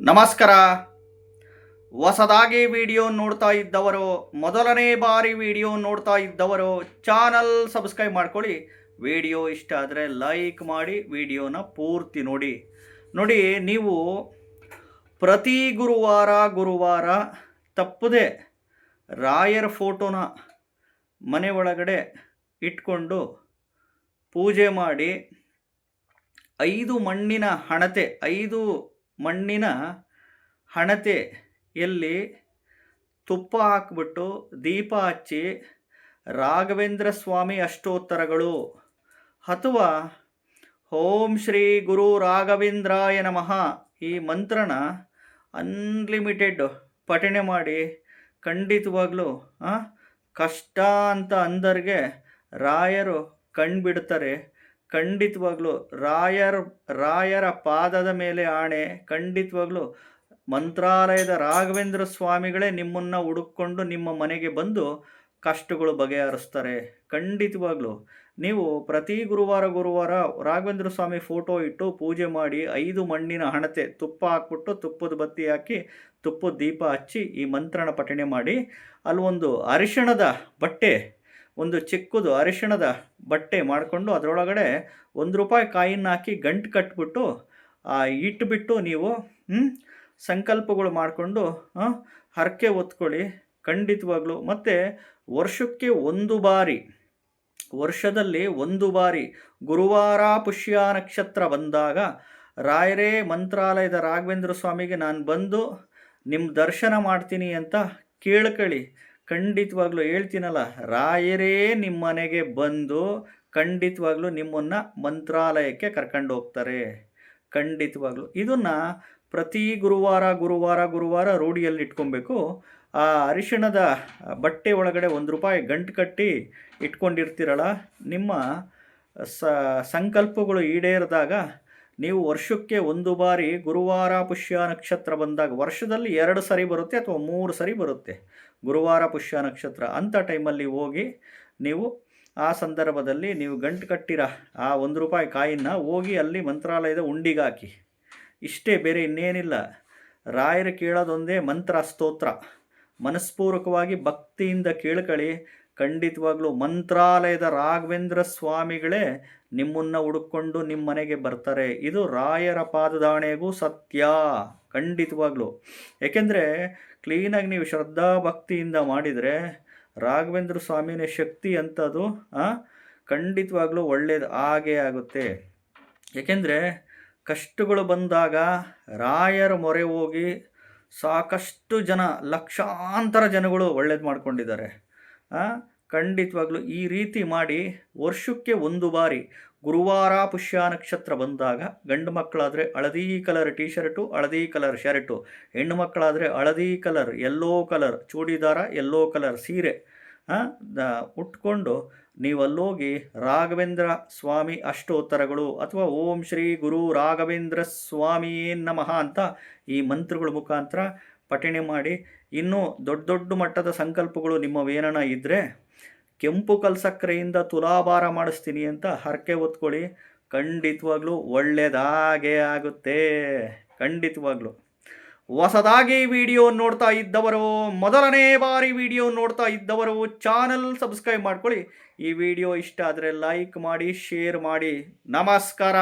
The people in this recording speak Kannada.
ನಮಸ್ಕಾರ. ಹೊಸದಾಗಿ ವಿಡಿಯೋ ನೋಡ್ತಾ ಇದ್ದವರು, ಮೊದಲನೇ ಬಾರಿ ವಿಡಿಯೋ ನೋಡ್ತಾ ಇದ್ದವರು, ಚಾನಲ್ ಸಬ್ಸ್ಕ್ರೈಬ್ ಮಾಡ್ಕೊಳ್ಳಿ. ವಿಡಿಯೋ ಇಷ್ಟ ಆದರೆ ಲೈಕ್ ಮಾಡಿ, ವಿಡಿಯೋನ ಪೂರ್ತಿ ನೋಡಿ. ನೋಡಿ, ನೀವು ಪ್ರತಿ ಗುರುವಾರ ಗುರುವಾರ ತಪ್ಪದೆ ರಾಯರ ಫೋಟೋನ ಮನೆ ಒಳಗಡೆ ಇಟ್ಕೊಂಡು ಪೂಜೆ ಮಾಡಿ, ಐದು ಮಣ್ಣಿನ ಹಣತೆ, ಐದು ಮಣ್ಣಿನ ಹಣತೆಯಲ್ಲಿ ತುಪ್ಪ ಹಾಕಿಬಿಟ್ಟು ದೀಪ ಹಚ್ಚಿ ರಾಘವೇಂದ್ರ ಸ್ವಾಮಿ ಅಷ್ಟೋತ್ತರಗಳು ಅಥವಾ ಓಂ ಶ್ರೀ ಗುರು ರಾಘವೇಂದ್ರಾಯ ನಮಃ ಈ ಮಂತ್ರನ ಅನ್ಲಿಮಿಟೆಡ್ ಪಠಣೆ ಮಾಡಿ ಖಂಡಿತವಾಗ್ಲೂ ಕಷ್ಟ ಅಂತ ಅಂದರಿಗೆ ರಾಯರು ಕಣ್ಬಿಡ್ತಾರೆ. ಖಂಡಿತವಾಗ್ಲೂ ರಾಯರ್, ರಾಯರ ಪಾದದ ಮೇಲೆ ಆಣೆ, ಖಂಡಿತವಾಗ್ಲೂ ಮಂತ್ರಾಲಯದ ರಾಘವೇಂದ್ರ ಸ್ವಾಮಿಗಳೇ ನಿಮ್ಮನ್ನು ಹುಡುಕೊಂಡು ನಿಮ್ಮ ಮನೆಗೆ ಬಂದು ಕಷ್ಟಗಳು ಬಗೆಹರಿಸ್ತಾರೆ. ಖಂಡಿತವಾಗ್ಲೂ ನೀವು ಪ್ರತಿ ಗುರುವಾರ ಗುರುವಾರ ರಾಘವೇಂದ್ರ ಸ್ವಾಮಿ ಫೋಟೋ ಇಟ್ಟು ಪೂಜೆ ಮಾಡಿ ಐದು ಮಣ್ಣಿನ ಹಣತೆ ತುಪ್ಪ ಹಾಕ್ಬಿಟ್ಟು ತುಪ್ಪದ ಬತ್ತಿ ಹಾಕಿ ತುಪ್ಪದ ದೀಪ ಹಚ್ಚಿ ಈ ಮಂತ್ರಣ ಪಠಣೆ ಮಾಡಿ, ಅಲ್ಲೊಂದು ಅರಿಶಿಣದ ಬಟ್ಟೆ ಒಂದು ಚಿಕ್ಕದು ಅರಿಶಿಣದ ಬಟ್ಟೆ ಮಾಡಿಕೊಂಡು ಅದರೊಳಗಡೆ ಒಂದು ರೂಪಾಯಿ ಕಾಯಿನ ಹಾಕಿ ಗಂಟು ಕಟ್ಬಿಟ್ಟು ಆ ಇಟ್ಬಿಟ್ಟು ನೀವು ಸಂಕಲ್ಪಗಳು ಮಾಡಿಕೊಂಡು ಹರಕೆ ಹೊತ್ಕೊಳ್ಳಿ. ಖಂಡಿತವಾಗ್ಲೂ. ಮತ್ತು ವರ್ಷಕ್ಕೆ ಒಂದು ಬಾರಿ, ವರ್ಷದಲ್ಲಿ ಒಂದು ಬಾರಿ ಗುರುವಾರ ಪುಷ್ಯ ನಕ್ಷತ್ರ ಬಂದಾಗ ರಾಯರೇ ಮಂತ್ರಾಲಯದ ರಾಘವೇಂದ್ರ ಸ್ವಾಮಿಗೆ ನಾನು ಬಂದು ನಿಮ್ಮ ದರ್ಶನ ಮಾಡ್ತೀನಿ ಅಂತ ಕೇಳ್ಕೊಳ್ಳಿ ಖಂಡಿತವಾಗ್ಲೂ ಹೇಳ್ತೀನಲ್ಲ, ರಾಯರೇ ನಿಮ್ಮ ಮನೆಗೆ ಬಂದು ಖಂಡಿತವಾಗ್ಲೂ ನಿಮ್ಮನ್ನು ಮಂತ್ರಾಲಯಕ್ಕೆ ಕರ್ಕೊಂಡು ಹೋಗ್ತಾರೆ. ಖಂಡಿತವಾಗ್ಲೂ. ಇದನ್ನು ಪ್ರತಿ ಗುರುವಾರ ಗುರುವಾರ ಗುರುವಾರ ರೂಢಿಯಲ್ಲಿ ಇಟ್ಕೊಬೇಕು. ಆ ಅರಿಶಿಣದ ಬಟ್ಟೆ ಒಳಗಡೆ ಒಂದು ರೂಪಾಯಿ ಗಂಟು ಕಟ್ಟಿ ಇಟ್ಕೊಂಡಿರ್ತೀರಲ್ಲ, ನಿಮ್ಮ ಸಂಕಲ್ಪಗಳು ಈಡೇರಿದಾಗ ನೀವು ವರ್ಷಕ್ಕೆ ಒಂದು ಬಾರಿ ಗುರುವಾರ ಪುಷ್ಯ ನಕ್ಷತ್ರ ಬಂದಾಗ ವರ್ಷದಲ್ಲಿ ಎರಡು ಸರಿ ಬರುತ್ತೆ ಅಥವಾ ಮೂರು ಸರಿ ಬರುತ್ತೆ? ಗುರುವಾರ ಪುಷ್ಯ ನಕ್ಷತ್ರ ಅಂಥ ಟೈಮಲ್ಲಿ ಹೋಗಿ ನೀವು ಆ ಸಂದರ್ಭದಲ್ಲಿ ನೀವು ಗಂಟು ಕಟ್ಟಿರ ಆ ಒಂದು ರೂಪಾಯಿ ಕಾಯಿನ ಹೋಗಿ ಅಲ್ಲಿ ಮಂತ್ರಾಲಯದ ಉಂಡಿಗಾಕಿ ಇಷ್ಟೇ ಬೇರೆ ಇನ್ನೇನಿಲ್ಲ. ರಾಯರು ಕೇಳೋದೊಂದೇ ಮಂತ್ರ ಸ್ತೋತ್ರ. ಮನಸ್ಪೂರ್ವಕವಾಗಿ ಭಕ್ತಿಯಿಂದ ಕೇಳ್ಕೊಳ್ಳಿ ಖಂಡಿತವಾಗ್ಲೂ ಮಂತ್ರಾಲಯದ ರಾಘವೇಂದ್ರ ಸ್ವಾಮಿಗಳೇ ನಿಮ್ಮನ್ನು ಹುಡುಕೊಂಡು ನಿಮ್ಮ ಮನೆಗೆ ಬರ್ತಾರೆ. ಇದು ರಾಯರ ಪಾದದಾಣೆಗೂ ಸತ್ಯ. ಖಂಡಿತವಾಗ್ಲೂ. ಏಕೆಂದರೆ ಕ್ಲೀನಾಗಿ ನೀವು ಶ್ರದ್ಧಾ ಭಕ್ತಿಯಿಂದ ಮಾಡಿದರೆ ರಾಘವೇಂದ್ರ ಸ್ವಾಮಿನ ಶಕ್ತಿ ಅಂತದು ಖಂಡಿತವಾಗ್ಲೂ ಒಳ್ಳೇದು ಆಗೇ ಆಗುತ್ತೆ. ಏಕೆಂದರೆ ಕಷ್ಟಗಳು ಬಂದಾಗ ರಾಯರ ಮೊರೆ ಹೋಗಿ ಸಾಕಷ್ಟು ಜನ, ಲಕ್ಷಾಂತರ ಜನಗಳು ಒಳ್ಳೇದು ಮಾಡ್ಕೊಂಡಿದ್ದಾರೆ. ಖಂಡಿತವಾಗ್ಲೂ ಈ ರೀತಿ ಮಾಡಿ ವರ್ಷಕ್ಕೆ ಒಂದು ಬಾರಿ ಗುರುವಾರ ಪುಷ್ಯ ನಕ್ಷತ್ರ ಬಂದಾಗ ಗಂಡು ಮಕ್ಕಳಾದರೆ ಹಳದಿ ಕಲರ್ ಟೀ ಶರ್ಟು ಹಳದಿ ಕಲರ್ ಶರ್ಟು. ಹೆಣ್ಣು ಮಕ್ಕಳಾದರೆ ಹಳದಿ colour yellow colour, churidar yellow colour ಸೀರೆ. ಉಟ್ಕೊಂಡು ನೀವು ಅಲ್ಲೋಗಿ ರಾಘವೇಂದ್ರ ಸ್ವಾಮಿ ಅಷ್ಟೋತ್ತರಗಳು ಅಥವಾ ಓಂ ಶ್ರೀ ಗುರು ರಾಘವೇಂದ್ರ ಸ್ವಾಮಿ ನಮಃ ಅಂತ ಈ ಮಂತ್ರಗಳ ಮುಖಾಂತರ ಪಠಣೆ ಮಾಡಿ ಇನ್ನೂ ದೊಡ್ಡ ದೊಡ್ಡ ಮಟ್ಟದ ಸಂಕಲ್ಪಗಳು ನಿಮ್ಮವೇನನ ಇದ್ದರೆ ಕೆಂಪು ಕಲ್ಸಕ್ಕರೆಯಿಂದ ತುಲಾಭಾರ ಮಾಡಿಸ್ತೀನಿ ಅಂತ ಹರಕೆ ಹೊತ್ಕೊಳ್ಳಿ. ಖಂಡಿತವಾಗ್ಲೂ ಒಳ್ಳೆಯದಾಗೇ ಆಗುತ್ತೆ. ಖಂಡಿತವಾಗ್ಲೂ. ಹೊಸದಾಗಿ ವಿಡಿಯೋ ನೋಡ್ತಾ ಇದ್ದವರು, ಮೊದಲನೇ ಬಾರಿ ವಿಡಿಯೋ ನೋಡ್ತಾ ಇದ್ದವರು, ಚಾನಲ್ ಸಬ್ಸ್ಕ್ರೈಬ್ ಮಾಡ್ಕೊಳ್ಳಿ. ಈ ವಿಡಿಯೋ ಇಷ್ಟ ಆದರೆ ಲೈಕ್ ಮಾಡಿ, ಶೇರ್ ಮಾಡಿ. ನಮಸ್ಕಾರ.